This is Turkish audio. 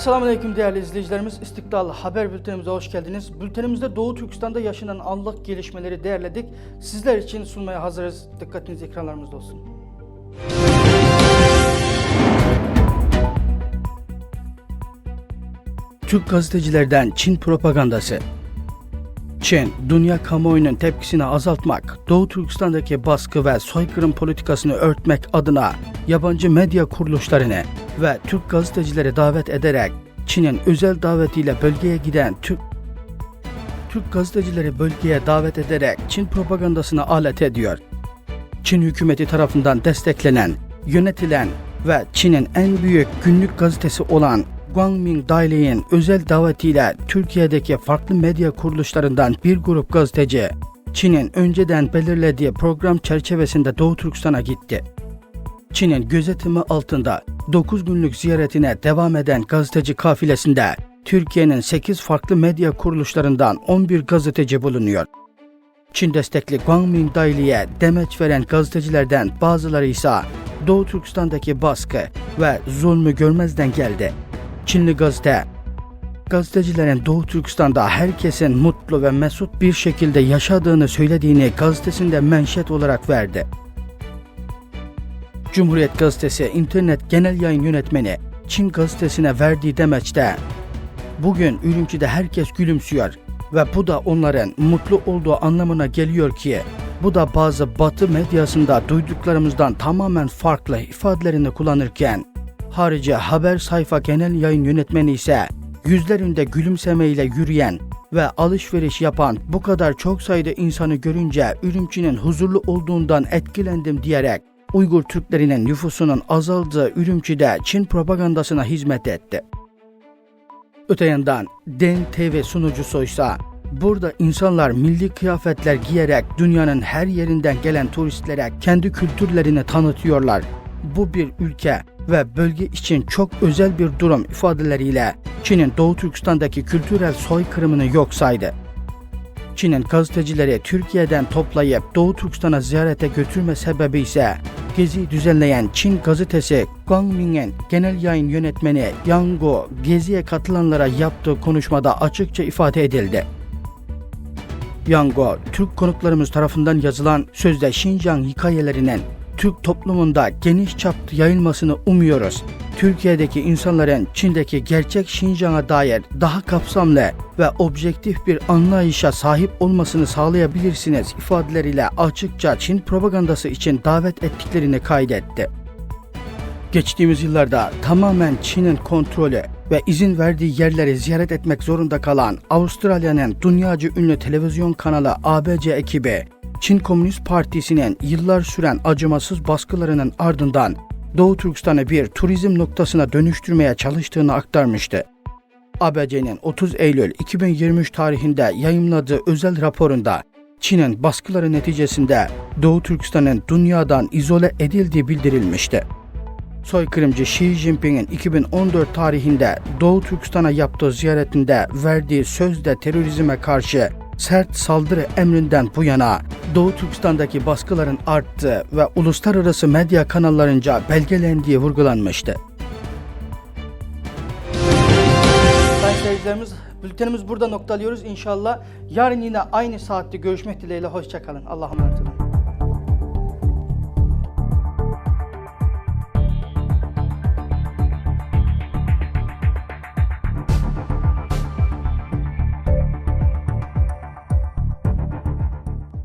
Selamünaleyküm değerli izleyicilerimiz. İstiklal Haber Bültenimize hoş geldiniz. Bültenimizde Doğu Türkistan'da yaşanan anlık gelişmeleri değerledik. Sizler için sunmaya hazırız. Dikkatiniz ekranlarımızda olsun. Türk gazetecilerden Çin propagandası. Çin, dünya kamuoyunun tepkisini azaltmak, Doğu Türkistan'daki baskı ve soykırım politikasını örtmek adına yabancı medya kuruluşlarını ve Türk gazetecileri davet ederek Çin'in özel davetiyle bölgeye giden Türk Türk gazetecileri bölgeye davet ederek Çin propagandasına alet ediyor. Çin hükümeti tarafından desteklenen, yönetilen ve Çin'in en büyük günlük gazetesi olan Guangming Daily'in özel davetiyle Türkiye'deki farklı medya kuruluşlarından bir grup gazeteci Çin'in önceden belirlediği program çerçevesinde Doğu Türkistan'a gitti. Çin'in gözetimi altında 9 günlük ziyaretine devam eden gazeteci kafilesinde Türkiye'nin 8 farklı medya kuruluşlarından 11 gazeteci bulunuyor. Çin destekli Guangming Daily'e demeç veren gazetecilerden bazıları ise Doğu Türkistan'daki baskı ve zulmü görmezden geldi. Çinli gazete, gazetecilerin Doğu Türkistan'da herkesin mutlu ve mesut bir şekilde yaşadığını söylediğini gazetesinde menşet olarak verdi. Cumhuriyet Gazetesi internet genel yayın yönetmeni Çin gazetesine verdiği demeçte Bugün Ürümçi'de herkes gülümsüyor ve bu da onların mutlu olduğu anlamına geliyor ki bu da bazı batı medyasında duyduklarımızdan tamamen farklı ifadelerini kullanırken harici haber sayfa genel yayın yönetmeni ise yüzlerinde gülümsemeyle yürüyen ve alışveriş yapan bu kadar çok sayıda insanı görünce Ürümçi'nin huzurlu olduğundan etkilendim diyerek Uygur Türklerinin nüfusunun azaldığı Ürümçi'de Çin propagandasına hizmet etti. Öte yandan DEN TV sunucusuysa burada insanlar milli kıyafetler giyerek dünyanın her yerinden gelen turistlere kendi kültürlerini tanıtıyorlar. Bu bir ülke ve bölge için çok özel bir durum ifadeleriyle Çin'in Doğu Türkistan'daki kültürel soykırımını yok saydı. Çin'in gazetecileri Türkiye'den toplayıp Doğu Türkistan'a ziyarete götürme sebebi ise Gezi düzenleyen Çin gazetesi Guangming'in genel yayın yönetmeni Yang Guo, Gezi'ye katılanlara yaptığı konuşmada açıkça ifade edildi. Yang Guo, Türk konuklarımız tarafından yazılan sözde Xinjiang hikayelerinin Türk toplumunda geniş çapta yayılmasını umuyoruz. Türkiye'deki insanların Çin'deki gerçek Şinjan'a dair daha kapsamlı ve objektif bir anlayışa sahip olmasını sağlayabilirsiniz ifadeleriyle açıkça Çin propagandası için davet ettiklerini kaydetti. Geçtiğimiz yıllarda tamamen Çin'in kontrolü ve izin verdiği yerleri ziyaret etmek zorunda kalan Avustralya'nın dünyaca ünlü televizyon kanalı ABC ekibi Çin Komünist Partisi'nin yıllar süren acımasız baskılarının ardından Doğu Türkistan'ı bir turizm noktasına dönüştürmeye çalıştığını aktarmıştı. ABC'nin 30 Eylül 2023 tarihinde yayımladığı özel raporunda Çin'in baskıları neticesinde Doğu Türkistan'ın dünyadan izole edildiği bildirilmişti. Soykırımcı Xi Jinping'in 2014 tarihinde Doğu Türkistan'a yaptığı ziyaretinde verdiği sözde terörizme karşı sert saldırı emrinden bu yana Doğu Türkistan'daki baskıların arttığı ve uluslararası medya kanallarınca belgelendiği vurgulanmıştı. Sayın seyircilerimiz, bültenimiz burada noktalıyoruz. İnşallah yarın yine aynı saatte görüşmek dileğiyle. Hoşçakalın. Allah'a emanet olun.